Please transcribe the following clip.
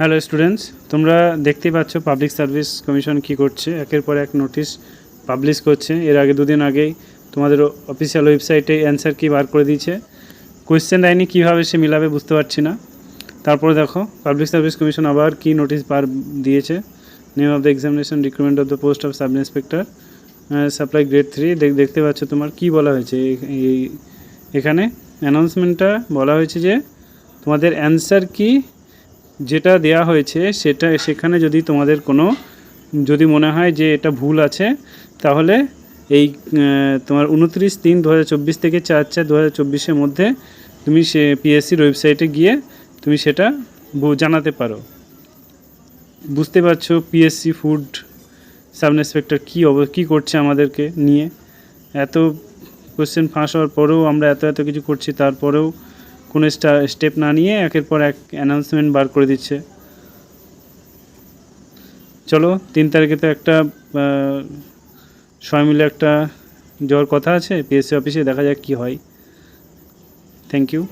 Hello students তোমরা দেখতেই পাচ্ছ পাবলিক সার্ভিস কমিশন কি করছে। একের পর এক নোটিশ পাবলিশ করছে। এর আগে দুদিন আগেই তোমাদের অফিসিয়াল ওয়েবসাইটে অ্যান্সার কি বার করে দিয়েছে। কোয়েশ্চেন দেয়নি কীভাবে সে মিলাবে বুঝতে পারছি না। তারপরে দেখো পাবলিক সার্ভিস কমিশন আবার কি নোটিশ বার দিয়েছে। Name of the examination recruitment of the post of sub inspector supply grade three দেখতে পাচ্ছ তোমার কি বলা হয়েছে এই এখানে। অ্যানাউন্সমেন্টটা বলা হয়েছে যে তোমাদের অ্যান্সার কি যেটা দেয়া হয়েছে, সেটা, সেখানে যদি তোমাদের কোনো, যদি মনে হয় যে এটা ভুল আছে, তাহলে এই তোমার উনত্রিশ তিন দু থেকে চার চার দু হাজার মধ্যে তুমি সে পিএসসির ওয়েবসাইটে গিয়ে তুমি সেটা জানাতে পারো। বুঝতে পারছ পিএসসি ফুড সাব ইন্সপেক্টর কী অব, কী করছে আমাদেরকে নিয়ে? এত কোশ্চেন ফাঁস হওয়ার পরেও আমরা এত এত কিছু করছি, তারপরেও কোনো স্টেপ না নিয়ে একের পর এক অ্যানাউন্সমেন্ট বার করে দিচ্ছে। চলো, তিন তারিখে তো একটা সবাই মিলে একটা যাওয়ার কথা আছে পিএসসি অফিসে দেখা যাক কী হয়। Thank you